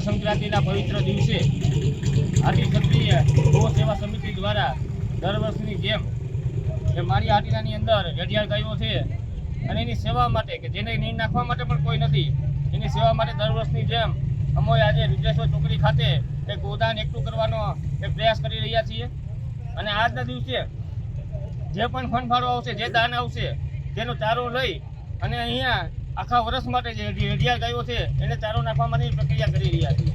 સંક્રાંતિના પવિત્ર દિવસે હાટી ક્ષત્રિય ગો સેવા સમિતિ દ્વારા દર વર્ષની જેમ જે મારી હાટીનાની અંદર રઢિયાળ ગાયો છે અને એની સેવા માટે કે જેને નીર નાખવા માટે પણ કોઈ નથી, એની સેવા માટે દર વર્ષની જેમ અમે આજે રુદ્રેશ્વર ચોકડી ખાતે એક ગોદાન એકઠું કરવાનો એક પ્રયાસ કરી રહ્યા છીએ. અને આજના દિવસે જે પણ ફંડફાળો આવશે, જે દાન આવશે, તેનો ચારો લઈ અને અહીંયા આખા વર્ષ માટે જે રેડિયા ગાયો છે, એને ચારો નાખવાની પ્રક્રિયા કરી રહ્યા છીએ.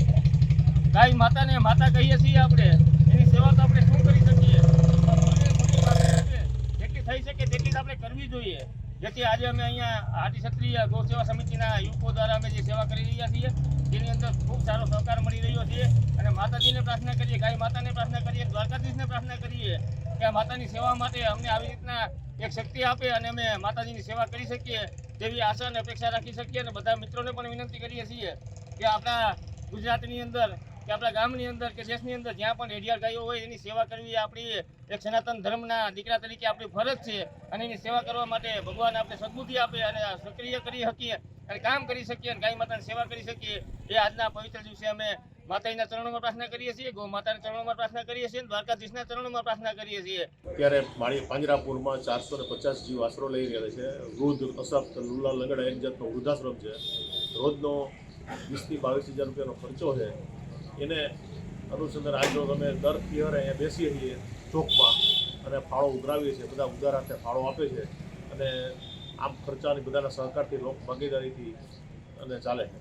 ગાય માતાને માતા કહીએ છીએ આપણે, એની સેવા તો આપણે શું કરી શકીએ? જેટલી થઈ શકે તેટલી આપણે કરવી જોઈએ. જેથી આજે અમે અહીંયા હાટી ક્ષત્રિય ગૌ સેવા સમિતિના યુવકો દ્વારા અમે જે સેવા કરી રહ્યા છીએ તેની અંદર ખૂબ સારો સહકાર મળી રહ્યો છે. અને માતાજીને પ્રાર્થના કરીએ, ગાય માતાને પ્રાર્થના કરીએ, દ્વારકાધીશને પ્રાર્થના કરીએ કે માતાની સેવા માટે અમને આવી રીતના એક શક્તિ આપે અને અમે માતાજીની સેવા કરી શકીએ, તેવી આશા અને અપેક્ષા રાખી શકીએ અને બધા મિત્રોને પણ વિનંતી કરીએ છીએ કે આપણા ગુજરાતની અંદર, કે આપણા ગામની અંદર, કે દેશની અંદર જ્યાં પણ રેડિયાળ ગાયો હોય એની સેવા કરવી આપણી એક સનાતન ધર્મના દીકરા તરીકે આપણી ફરજ છે અને એની સેવા કરવા માટે ભગવાન આપણે સદબુદ્ધિ આપે અને સક્રિય કરી શકીએ અને કામ કરી શકીએ અને ગાય માતાની સેવા કરી શકીએ. એ આજના પવિત્ર દિવસે અમે માતાજીના ચરણોમાં પ્રાર્થના કરીએ છીએ, ગૌ માતાના ચરણોમાં પ્રાર્થના કરીએ છીએ દ્વારકાધીશના ચરણોમાં પ્રાર્થના કરીએ છીએ. અત્યારે માણી પાંજરાપુરમાં ચારસો ને પચાસ જીવ આશરો લઈ રહ્યા છે. વૃદ્ધ અશક્ત લુલા, લંગડા એક જાતનો વૃદ્ધાશ્રમ છે. રોજનો વીસથી બાવીસ હજાર રૂપિયાનો ખર્ચો છે. એને અનુસંધાન આજનો અમે દર પિયરે અહીંયા બેસીએ છીએ ચોકમાં અને ફાળો ઉઘરાવીએ છીએ. બધા ઉધારાર્થે ફાળો આપે છે અને આમ ખર્ચાની બધાના સહકારથી લોક ભાગીદારીથી અને ચાલે છે.